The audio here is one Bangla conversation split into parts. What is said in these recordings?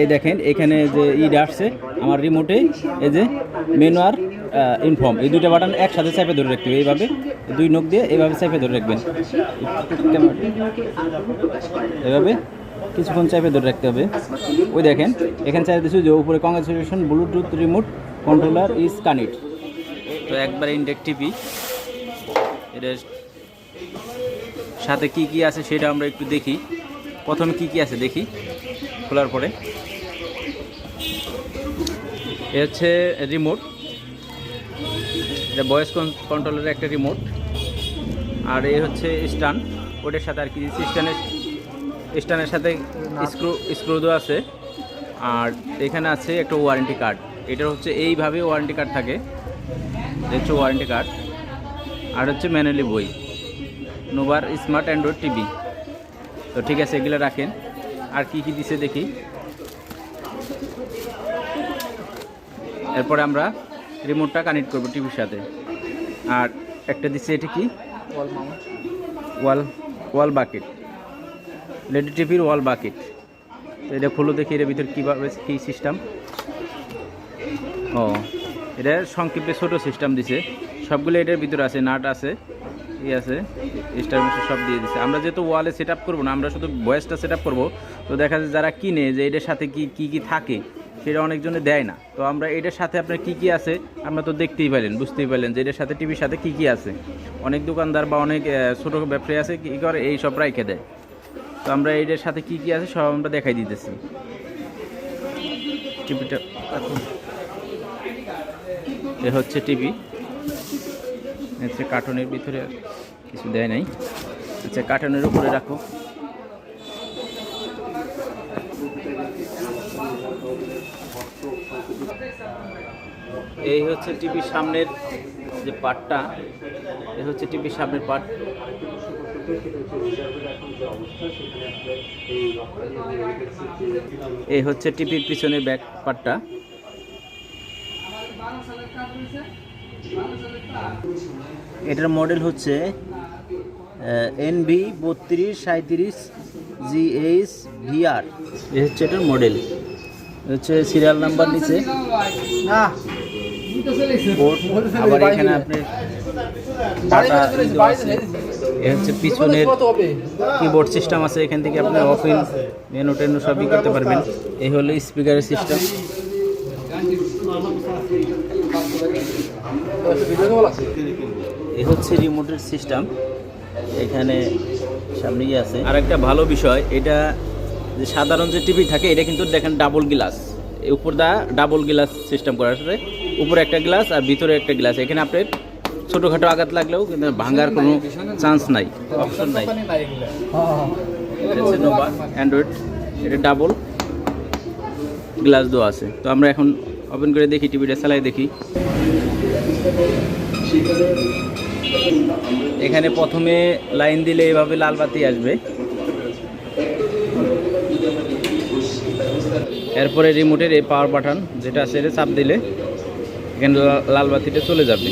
এই দেখেন, এখানে যে ইড আসছে, আমার রিমোটে এই যে মেনু আর ইনফর্ম এই দুইটা বাটন একসাথে চাপে ধরে রাখতে হবে। এইভাবে দুই নখ দিয়ে এইভাবে চাপে ধরে রাখবেন। এভাবে কিছুক্ষণ চাপে ধরে রাখতে হবে। ওই দেখেন, এখানে চাই দিচ্ছি যে উপরে congratulation Bluetooth remote controller is connect তো একবার ইন্ডেক টিপি এটার সাথে কি কি আছে সেটা আমরা একটু দেখি। প্রথমে কি কি আছে দেখি, খোলার পরে। এ হচ্ছে রিমোট এটা ভয়েস কন্ট্রোলের একটা রিমোট আর এ হচ্ছে স্টান ওটার সাথে আর কি দিচ্ছি স্টানের স্টানের সাথে স্ক্রু স্ক্রু দেওয়া আছে। আর এখানে আছে একটা ওয়ারেন্টি কার্ড এটা হচ্ছে এইভাবে ওয়ারেন্টি কার্ড থাকে। হচ্ছে ওয়ারেন্টি কার্ড আর হচ্ছে ম্যানুয়ালি বই। নোভার স্মার্ট অ্যান্ড্রয়েড টিভি তো ঠিক আছে, এগুলো রাখেন। আর কি কি দিছে দেখি। এরপরে আমরা রিমোটটা কানেক্ট করব টিভির সাথে। আর একটা দিচ্ছি এটা কি? ওয়াল ওয়াল বাকেট লেডি টিভির ওয়াল বাকেট তো এটা খুলো দেখি এটার ভিতর কীভাবে কী সিস্টেম ও এটা সংক্ষিপ্তে ছোটো সিস্টেম দিছে। সবগুলো এটার ভিতরে আছে নাট আছে। ই আছে স্টার মিটার সব দিয়ে দিছে। আমরা যেহেতু ওয়ালে সেট আপ করব না, আমরা শুধু ভয়েসটা সেট আপ করব, তো দেখা যায় যারা কিনে যে এটার সাথে কি কি কি থাকে, সেটা অনেকজনে দেয় না। তো আমরা এটার সাথে আপনার কি কি আছে, আমরা তো দেখতেই পাইলেন বুঝতেই পারলেন যে এটার সাথে টিভির সাথে কি কি আছে। অনেক দোকানদার বা অনেক ছোটো ব্যবসায়ী আছে, কী করে, এই সব রাইখে দেয়। তো আমরা এটার সাথে কি কি আছে, সব আমরা দেখাই দিতেছি। টিভিটা এ হচ্ছে টিভি। হচ্ছে কার্টনের ভিতরে কিছু দেয় নাই। আচ্ছা কার্টনের উপরে রাখো। এই হচ্ছে টিভির সামনের যে পার্টটা এই হচ্ছে টিভির সামনের পার্ট এই হচ্ছে টিভির পিছনের ব্যাক পার্টটা এটার মডেল হচ্ছে এন বি বত্রিশ সাঁত্রিশ জি এইচ ভিআর এ হচ্ছে এটার মডেল হচ্ছে সিরিয়াল নাম্বার নিচে। আবার এখানে আপনি এ হচ্ছে পিছনের কিবোর্ড সিস্টেম আছে এখান থেকে আপনি অফিন মেনু টেনু সবই করতে পারবেন। এই হলো স্পিকারের সিস্টেম এই হচ্ছে রিমোটের সিস্টেম এখানে সামনেই আছে। আর একটা ভালো বিষয়, এটা যে সাধারণ যে টিভি থাকে, এটা কিন্তু দেখেন ডাবল গ্লাস উপর দা ডাবল গ্লাস সিস্টেম করা আছে। উপরে একটা গ্লাস আর ভিতরে একটা গ্লাস এখানে আপনার ছোটোখাটো আঘাত লাগলেও কিন্তু ভাঙার কোনো চান্স নাই। অপশন নাই। অ্যান্ড্রয়েড এটা ডাবল গ্লাস দেওয়া আছে। তো আমরা এখন ওপেন করে দেখি টিভিটা চালাই দেখি। এখানে প্রথমে লাইন দিলে এভাবে লাল বাতি আসবে। এরপরে রিমোটের এই পাওয়ার বাটন যেটা আছে চাপ দিলে, এখানে লাল বাতিটা চলে যাবে।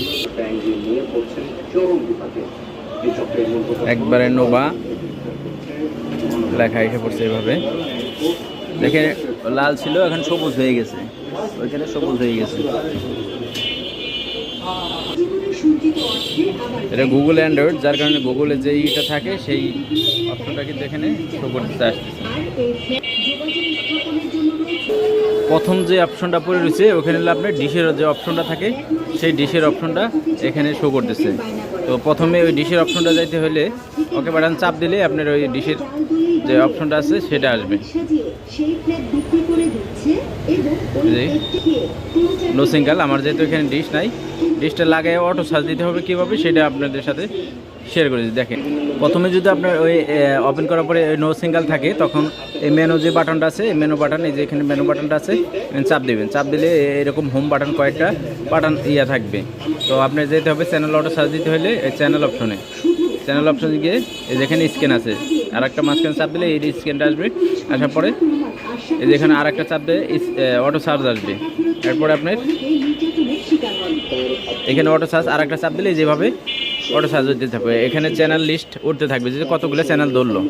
একবারে নোভা লেখা এসে পড়ছে এভাবে। দেখে লাল ছিল, এখন সবুজ হয়ে গেছে। ওইখানে সবুজ হয়ে গেছে। এটা গুগল অ্যান্ড্রয়েড যার কারণে গুগলে যে ইটা থাকে সেই অপশনটা কিন্তু এখানে শো করতে আসতেছে। প্রথম যে অপশনটা পড়ে রয়েছে ওখানে আপনার ডিশের যে অপশনটা থাকে সেই ডিশের অপশনটা এখানে শো করতেছে। তো প্রথমে ওই ডিশের অপশনটা যাইতে হলে ওকে বাটন চাপ দিলে আপনার ওই ডিশের যে অপশনটা আছে সেটা আসবে। নো সিঙ্গেল আমার যেহেতু এখানে ডিশ নাই ডিশটা লাগাই অটো চার্জ দিতে হবে কীভাবে সেটা আপনাদের সাথে শেয়ার করে দেখেন, প্রথমে যদি আপনার ওই ওপেন করার পরে নো সিঙ্গেল থাকে, তখন এই মেনু যে বাটনটা আছে, এই মেনু বাটন এই যে এখানে মেনু বাটনটা আছে চাপ দেবেন। চাপ দিলে এরকম হোম বাটন কয়েকটা বাটন ইয়া থাকবে। তো আপনার যেতে হবে চ্যানেল অটো চার্জ দিতে হলে এই চ্যানেল অপশনে চ্যানেল অপশনে গিয়ে এই যেখানে স্ক্যান আছে। আর একটা মাঝখানে চাপ দিলে এই স্ক্যানটা আসবে। আসার পরে এই যেখানে আর একটা চাপ দিয়ে অটো চার্জ আসবে। এরপরে আপনার এখানে অটো চার্জ আর একটা চাপ দিলে যেভাবে অটো চার্জ উঠতে থাকবে। এখানে চ্যানেল লিস্ট উঠতে থাকবে, যে কতগুলো চ্যানেল ধরলো।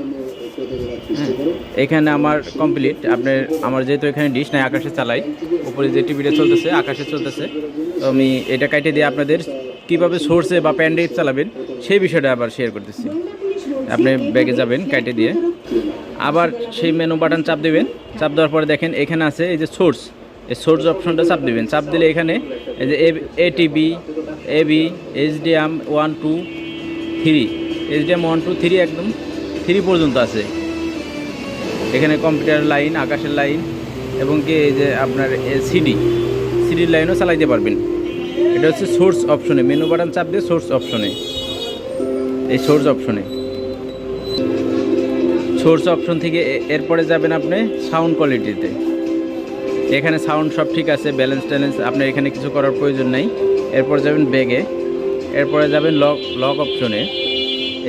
এখানে আমার কমপ্লিট আপনার, আমার যেহেতু এখানে ডিশ নাই, আকাশে চালাই। উপরে যে টিভিটা চলতেছে, আকাশে চলতেছে। তো আমি এটা কাটে দিয়ে আপনাদের কীভাবে সোর্সে বা প্যান্ডেজ চালাবেন, সেই বিষয়টা আবার শেয়ার করতেছি। আপনি ব্যাগে যাবেন কাটে দিয়ে। আবার সেই মেনু বাটন চাপ দেবেন। চাপ দেওয়ার পরে দেখেন, এখানে আছে এই যে সোর্স এই সোর্স অপশনটা চাপ দেবেন। চাপ দিলে এখানে এই যে A TV AV HDMI one two three HDMI one two three একদম থ্রি পর্যন্ত আছে। এখানে কম্পিউটার লাইন আকাশের লাইন এবং কি এই যে আপনার সিডি সিডির লাইনও চালাইতে পারবেন। এটা হচ্ছে সোর্স অপশনে মেনু বাটন চাপ দিয়ে সোর্স অপশনে এই সোর্স অপশনে সোর্স অপশন থেকে এরপরে যাবেন আপনি সাউন্ড কোয়ালিটিতে এখানে সাউন্ড সব ঠিক আছে ব্যালেন্স ট্যালেন্স, আপনার এখানে কিছু করার প্রয়োজন নাই। এরপর যাবেন ব্যাগে এরপরে যাবেন লক লক অপশনে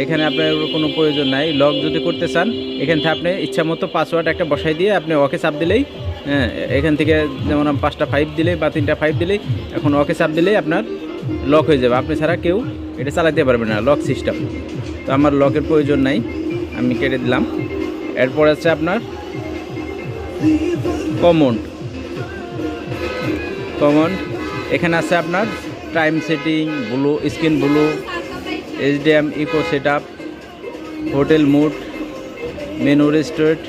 এখানে আপনার কোনো প্রয়োজন নাই লক যদি করতে চান, এখান থেকে আপনি ইচ্ছা মতো পাসওয়ার্ড একটা বসাই দিয়ে আপনি ওকে চাপ দিলেই হ্যাঁ এখান থেকে যেমন পাঁচটা ফাইভ দিলেই বা তিনটা ফাইভ দিলেই, এখন ওকে চাপ দিলেই আপনার লক হয়ে যাবে। আপনি ছাড়া কেউ এটা চালাতে পারবে না লক সিস্টেম তো আমার লকের প্রয়োজন নাই, আমি কেটে দিলাম। এরপর আছে আপনার কমন কমন। এখানে আছে আপনার time setting blue screen blue HDMI eco set hotel mode menu restaurant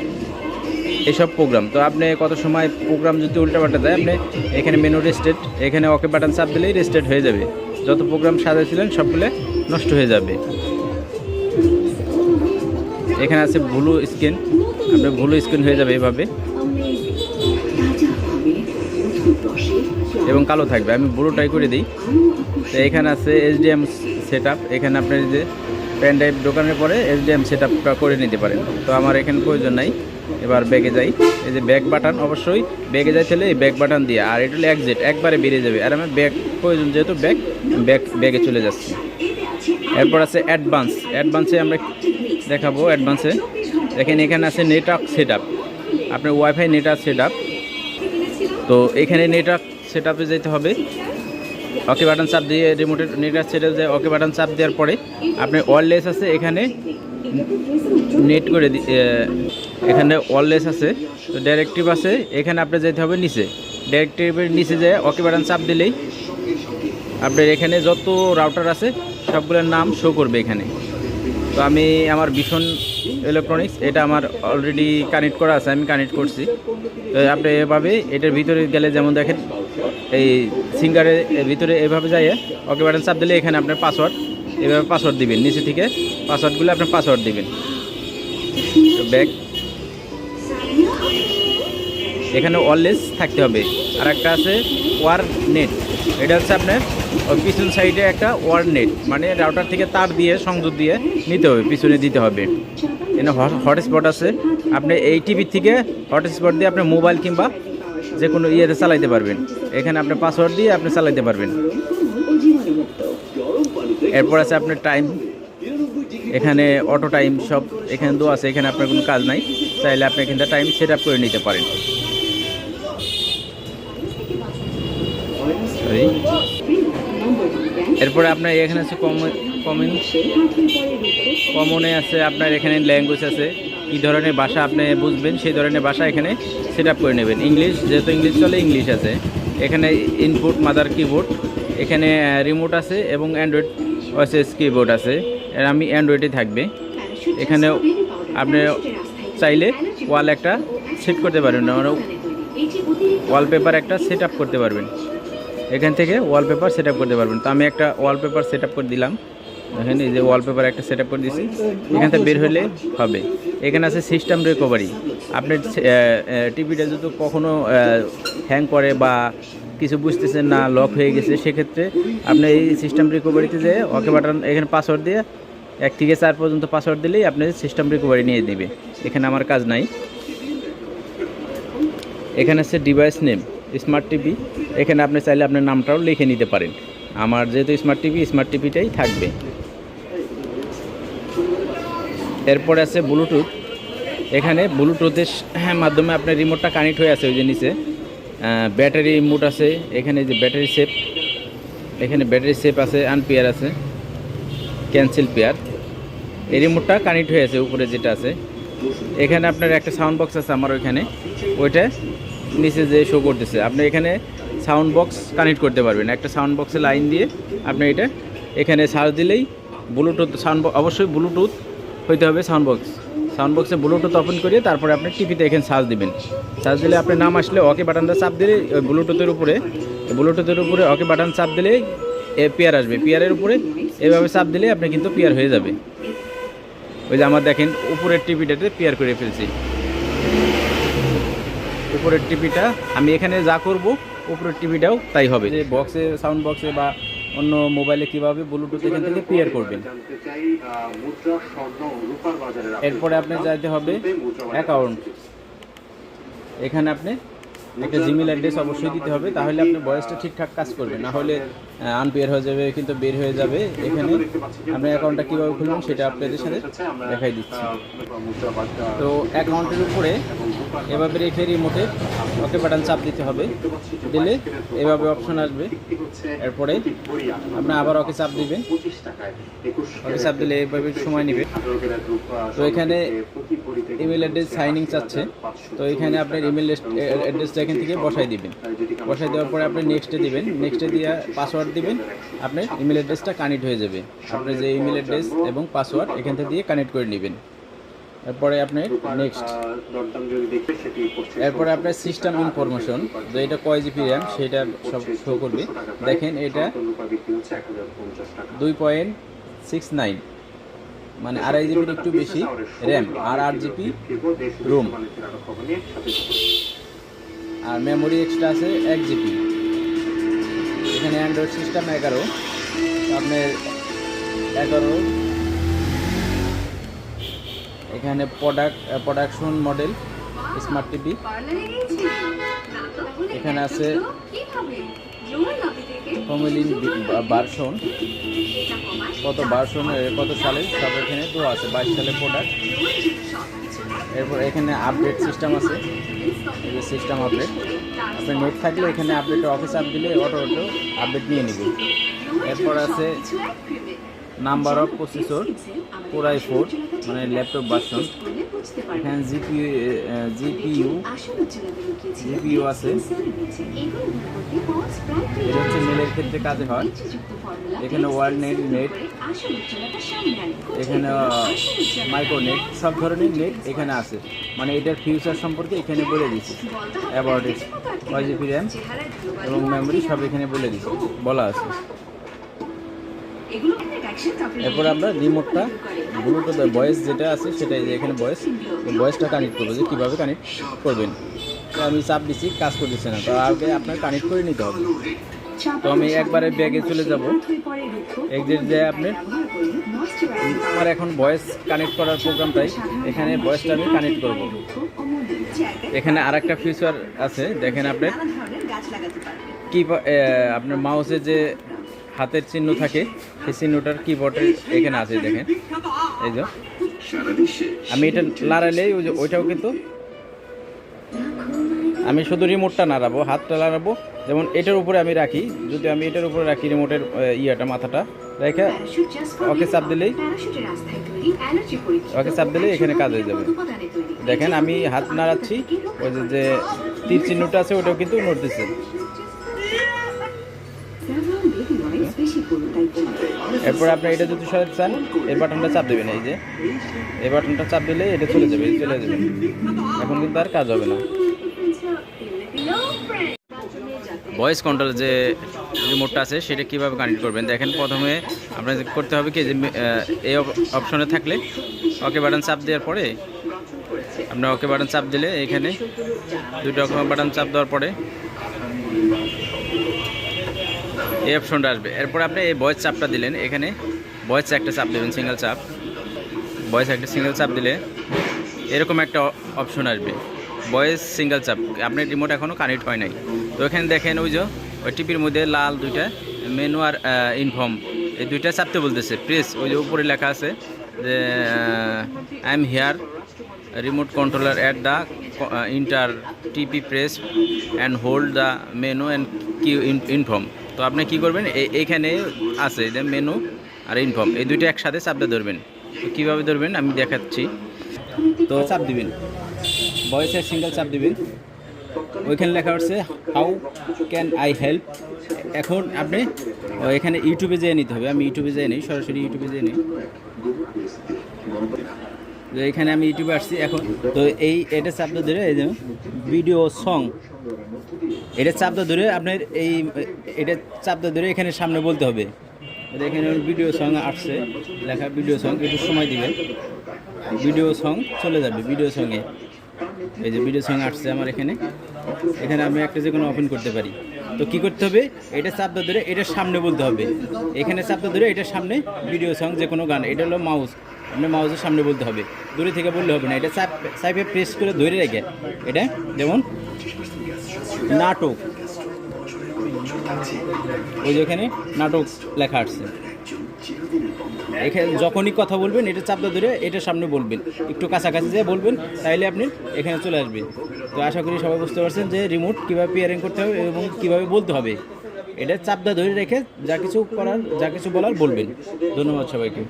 এসব প্রোগ্রাম তো আপনি কত সময় প্রোগ্রাম যদি উল্টাপাল্টা দেয়, আপনি এখানে মেনু রেস্টেড এখানে ওকে বাটন চাপ দিলেই রেস্টেড হয়ে যাবে। যত প্রোগ্রাম সাজাইছিলেন সবগুলো নষ্ট হয়ে যাবে। এখানে আছে ব্লু স্ক্রিন আপনার ব্লু স্ক্রিন হয়ে যাবে এভাবে। এবং কালো থাকবে। আমি ব্লুটাই করে দিই। তো এখানে আছে এইচডিএম সেট এখানে আপনার যে পেন ড্রাইভ দোকানের পরে এইচডিএম সেট আপটা করে নিতে পারেন। তো আমার এখানে প্রয়োজন নাই। এবার ব্যাগে যাই। এই যে ব্যাক বাটন অবশ্যই ব্যাগে যাই তাহলে এই ব্যাক বাটন দিয়ে। আর এটা হলো একজেট একবারে বেরিয়ে যাবে। আর আমার ব্যাগ প্রয়োজন যেহেতু ব্যাগ ব্যাগ ব্যাগে চলে যাচ্ছে। এরপর আছে অ্যাডভান্স অ্যাডভান্সে আমরা দেখাবো। অ্যাডভান্সে দেখেন, এখানে আছে নেটওয়ার্ক সেট আপ আপনার ওয়াইফাই নেটওয়ার্ক সেট আপ তো এখানে নেটওয়ার্ক সেট আপে যেতে হবে। ওকে বাটন চাপ দিয়ে রিমোটের নেটওয়ার্ক সেট যায় ওকে বাটন চাপ দেওয়ার পরে আপনি ওয়ারলেস আছে এখানে। নেট করে এখানে ওয়ারলেস আছে। তো ডাইরেক্টিভ আছে, এখানে আপনি যেতে হবে নিচে। ডাইরেক্টিভের নিচে যায় ওকে বাটন চাপ দিলেই আপনার এখানে যত রাউটার আছে, সবগুলোর নাম শো করবে এখানে। তো আমি আমার ভীষণ ইলেকট্রনিক্স এটা আমার অলরেডি কানেক্ট করা আছে, আমি কানেক্ট করছি। তো আপনি এভাবে এটার ভিতরে গেলে যেমন দেখেন এই সিঙ্গারের ভিতরে এভাবে যাইয়ে ওকে বাটন চাপ দিলে এখানে আপনার পাসওয়ার্ড এভাবে পাসওয়ার্ড দিবেন, নিচে থেকে পাসওয়ার্ডগুলো আপনার পাসওয়ার্ড দিবেন। তো ব্যাক এখানে ওয়ারলেস থাকতে হবে। আর একটা আছে ওয়ার নেট এটা হচ্ছে আপনার পিছন সাইডে একটা ওয়ার নেট মানে রাউটার থেকে তার দিয়ে, সংযোগ দিয়ে নিতে হবে, পিছনে দিতে হবে। এখানে হটস্পট আছে। আপনি এই টিভির থেকে হটস্পট দিয়ে আপনি মোবাইল কিংবা যে কোনো ইয়েতে চালাইতে পারবেন। এখানে আপনি পাসওয়ার্ড দিয়ে আপনি চালাইতে পারবেন। এরপর আছে আপনার টাইম এখানে অটো টাইম সব এখানে দো আছে, এখানে আপনার কোনো কাজ নাই। চাইলে আপনি এখানটা টাইম সেট আপ করে নিতে পারেন. এরপরে আপনার এখানে আছে কমন কমন কমনে আছে, আপনার এখানে ল্যাঙ্গুয়েজ আছে। কী ধরনের ভাষা আপনি বুঝবেন, সেই ধরনের ভাষা এখানে সেট করে নেবেন। ইংলিশ যেহেতু ইংলিশ চলে ইংলিশ আছে। এখানে ইনপুট মাদার কিবোর্ড এখানে রিমোট আছে এবং অ্যান্ড্রয়েড ওএসএস কিবোর্ড আছে। এর আমি অ্যান্ড্রয়েডে থাকবে। এখানে আপনি চাইলে ওয়াল একটা সেট করতে পারবেন মানে ওয়ালপেপার একটা সেট করতে পারবেন। এখান থেকে ওয়ালপেপার সেট করতে পারবেন। তো আমি একটা ওয়ালপেপার সেট করে দিলাম। দেখেন এই যে ওয়ালপেপার একটা সেট করে দিয়েছি। এখান থেকে বের হলে হবে। এখানে আছে সিস্টেম রিকভারি আপনার টিভিটা যদি কখনও হ্যাং করে বা কিছু বুঝতেছেন না লক হয়ে গেছে, সেক্ষেত্রে আপনি এই সিস্টেম রিকভারিতে যে ওকে বাটন এখানে পাসওয়ার্ড দিয়ে, এক থেকে চার পর্যন্ত পাসওয়ার্ড দিলেই আপনি সিস্টেম রিকভারি নিয়ে দিবে এখানে আমার কাজ নাই। এখানে আছে ডিভাইস নেম স্মার্ট টিভি এখানে আপনি চাইলে আপনার নামটাও লিখে নিতে পারেন। আমার যেহেতু স্মার্ট টিভি স্মার্ট টিভিটাই থাকবে। এরপরে আছে ব্লুটুথ এখানে ব্লুটুথের হ্যাঁ, মাধ্যমে আপনার রিমোটটা কানেক্ট হয়ে আছে ওই যে নিচে। ব্যাটারি মোড আছে। এখানে যে ব্যাটারি সেপ এখানে ব্যাটারি সেপ আছে আনপিয়ার আছে। ক্যান্সেল পেয়ার এই রিমোটটা কানেক্ট হয়ে আছে উপরে যেটা আছে। এখানে আপনার একটা সাউন্ড বক্স আছে আমার ওইখানে। ওইটা নিচে যে শো করতেছে। আপনি এখানে সাউন্ড বক্স কানেক্ট করতে পারবেন। একটা সাউন্ড বক্সে লাইন দিয়ে আপনি এটা এখানে সার্চ দিলেই ব্লুটুথ সাউন্ড অবশ্যই ব্লুটুথ হইতে হবে সাউন্ড বক্স সাউন্ড বক্সে ব্লুটুথ ওপেন করিয়ে তারপরে আপনি টিভিতে এখানে সার্চ দিবেন। সার্চ দিলে আপনার নাম আসলে ওকে বাটনটা চাপ দিলে ওই ব্লুটুথের উপরে ব্লুটুথের উপরে ওকে বাটন চাপ দিলে এ পেয়ার আসবে। পেয়ারের উপরে এভাবে চাপ দিলে আপনি কিন্তু পেয়ার হয়ে যাবে। ওই যে আমার দেখেন উপরের টিভিটাতে পেয়ার করে ফেলছি। উপরের টিভিটা আমি এখানে যা করব, উপরের টিভিটাও তাই হবে। যে বক্সে সাউন্ড বক্সে বা অন্য মোবাইলে কীভাবে ব্লুটুথ এখান থেকে পেয়ার করবেন। এরপরে আপনি যাইতে হবে অ্যাকাউন্ট এখানে আপনি একটা জিমেল অ্যাড্রেস অবশ্যই দিতে হবে, তাহলে আপনি বয়সটা ঠিকঠাক কাজ করবে। না হলে আনপেয়ার হয়ে যাবে, কিন্তু বের হয়ে যাবে এখানে। আপনি অ্যাকাউন্টটা কীভাবে খুলবেন সেটা আপনাদের সাথে দেখাই দিচ্ছি। তো অ্যাকাউন্টের উপরে এভাবে রেখে রিমোটে ওকে বাটন চাপ দিতে হবে। দিলে এভাবে অপশন আসবে। এরপরে আপনি আবার ওকে চাপ দিবেন। ওকে চাপ দিলে এভাবে সময় নেবে। তো এখানে ইমেল অ্যাড্রেস সাইনিং চাচ্ছে। তো এখানে আপনার ইমেল অ্যাড্রেসটা এখান থেকে বসাই দিবেন। বসাই দেওয়ার পরে আপনি নেক্সটে দিবেন। নেক্সটে দিয়ে পাসওয়ার্ড দিবেন, আপনার ইমেল অ্যাড্রেসটা কানেক্ট হয়ে যাবে। আপনার যে ইমেল অ্যাড্রেস এবং পাসওয়ার্ড এখান থেকে দিয়ে কানেক্ট করে নেবেন। এরপরে আপনার নেক্সট এরপরে আপনার সিস্টেম ইনফরমেশন যে এটা কয় জিবি র্যাম সেটা সব শো করবে। দেখেন এটা দুই পয়েন্ট সিক্স নাইন মানে আড়াই জিবির একটু বেশি র্যাম আর আট জিবি রোম। আর মেমোরি এক্সট্রা আছে এক জিবি। এখানে অ্যান্ড্রয়েড সিস্টেম এগারো, আপনার এগারো। এখানে product production model smart TV এখানে আছে ভার্সন কত ভার্সন কত সালে? সব এখানে তো আছে, বাইশ সালে প্রোডাক্ট এরপর এখানে আপডেট সিস্টেম আছে। সিস্টেম আপডেট আপনার নেট থাকলে এখানে আপডেট অফিস আপ দিলে অটো অটো আপডেট নিয়ে নেবে। এরপর আছে number of processor, core i four মানে ল্যাপটপ ভার্সন এখানে জিপিউ জিপিইউ জিপিইউ আছে। এটা হচ্ছে মেলের ক্ষেত্রে কাজে হয়। এখানে ওয়ার্ল্ড নেট নেট এখানে মাইক্রো নেট সব ধরনের নেট এখানে আছে। মানে এটার ফিউচার সম্পর্কে এখানে বলে দিচ্ছে অ্যাবাউট ইট কয় জিবি র্যাম এবং মেমোরি সব এখানে বলে দিচ্ছে বলা আছে। এরপর আমরা রিমোটটা ব্লুটুথ ভয়েস যেটা আছে সেটাই যে এখানে ভয়েস ভয়েসটা কানেক্ট করব যে কীভাবে কানেক্ট করবেন। তো আমি চাপ দিচ্ছি কাজ করতেছে না। তো আগে আপনার কানেক্ট করে নিতে হবে। তো আমি একবারে ব্যাগে চলে যাব। এক্সিট যে আপনি, আমার এখন ভয়েস কানেক্ট করার প্রোগ্রামটাই এখানে ভয়েসটা আমি কানেক্ট করব। এখানে আর একটা ফিচার আছে, দেখেন আপনার কি আপনার মাউসে যে হাতের চিহ্ন থাকে সেই চিহ্নটার কিবোর্ডের এখানে আছে, দেখেন। এই যে। আমি এটা লাড়ালেই ওই যে, ওইটাও কিন্তু আমি শুধু রিমোটটা নাড়াবো, হাতটা নাড়াবো। যেমন এটার উপরে আমি রাখি, যদি আমি এটার উপরে রাখি রিমোটের ইয়েটা, মাথাটা, রেখে ওকে চাপ দিলেই ওকে চাপ দিলেই এখানে কাজ হয়ে যাবে। দেখেন, আমি হাত নাড়াচ্ছি, ওই যে যে তীর চিহ্নটা আছে, ওটাও কিন্তু নড়তেছে এরপর আপনি এটা যদি সরাতে চান এই বাটনটা চাপ দেবেন এই যে। এই বাটনটা চাপ দিলে এটা চলে যাবে চলে যাবে। এখন কিন্তু আর কাজ হবে না। ভয়েস কন্ট্রোল যে রিমোটটা আছে, সেটা কীভাবে কানেক্ট করবেন? দেখেন প্রথমে আপনার করতে হবে কি, যে এই অপশনে থাকলে ওকে বাটন চাপ দেওয়ার পরে আপনার ওকে বাটন চাপ দিলে এখানে দুটো বাটন চাপ দেওয়ার পরে এই অপশনটা আসবে। এরপর আপনি এই ভয়েস চাপটা দিলেন এখানে। ভয়েস একটা চাপ দেবেন সিঙ্গেল চাপ। ভয়েস একটা সিঙ্গেল চাপ দিলে এরকম একটা অপশন আসবে। ভয়েস সিঙ্গেল চাপ। আপনার রিমোট এখনও কানেক্ট হয় নাই। তো এখানে দেখেন ওই যে, ওই টিপির মধ্যে লাল দুইটা মেনু আর ইনফর্ম এই দুইটা চাপতে বলতেছে। প্রেস ওই যে উপরে লেখা আছে যে I am here remote controller at the enter টিপি press and hold the menu and Q inform তো আপনি কি করবেন? এই- এইখানে আছে মেনু আর ইনফর্ম এই দুইটা একসাথে চাপটা ধরবেন। কীভাবে ধরবেন? আমি দেখাচ্ছি। তো চাপ দিবেন। ভয়েসের সিঙ্গেল চাপ দিবেন। ওইখানে লেখা হচ্ছে হাউ ক্যান আই হেল্প এখন আপনি এখানে ইউটিউবে যেয়ে নিতে হবে। আমি ইউটিউবে যেয়ে নিই, সরাসরি ইউটিউবে যেয়ে নিই। তো এখানে আমি ইউটিউবে আসছি এখন। তো এই, এটা চাপটা ধরে এই যে ভিডিও সং এটা চাপটা ধরে আপনার এই, এটা চাপটা ধরে এখানে সামনে বলতে হবে। এখানে ভিডিও সং আসছে, লেখা ভিডিও সং একটু সময় দিবেন। ভিডিও সং চলে যাবে ভিডিও সঙ্গে এই যে ভিডিও সং আসছে আমার এখানে। এখানে আমি একটা যে কোনো ওপেন করতে পারি। তো কি করতে হবে? এটা চাপটা ধরে এটার সামনে বলতে হবে। এখানে চাপটা ধরে এটার সামনে ভিডিও সং যে কোনো গান, এটা হলো মাউস আপনি মাউসের সামনে বলতে হবে। দূরে থেকে বললে হবে না। এটা চাইপে প্রেস করে ধরে রেখে। এটা যেমন নাটক। ওই যেখানে নাটক লেখা আসছে এখানে যখনই কথা বলবেন, এটা চাপটা ধরে এটার সামনে বলবেন। একটু কাছাকাছি যেয়ে বলবেন, তাইলে আপনি এখানে চলে আসবেন। তো আশা করি সবাই বুঝতে পারছেন যে রিমোট কীভাবে পেয়ারিং করতে হবে এবং কীভাবে বলতে হবে। এটা চাপটা ধরে রেখে যা কিছু করার, যা কিছু বলার বলবেন। ধন্যবাদ সবাইকে।